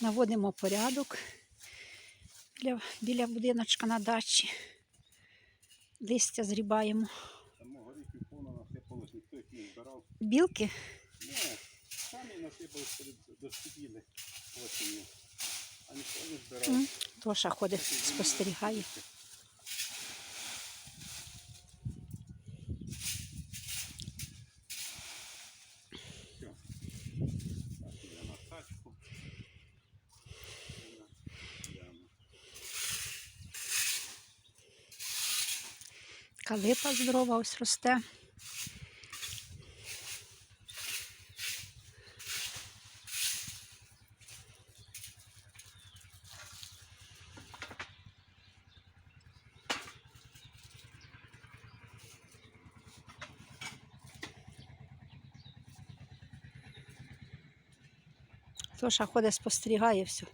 Наводимо порядок біля, біля будиночка на дачі. Листя зрібаємо. Самого ріки повно насипалось, ніхто їх не збирав. Білки Ні, самі насипали до досиділи осінню. А ніхто не збирав. Тоша ходить, спостерігає. Така липа здорова ось росте. Тоша ходить, спостерігає все.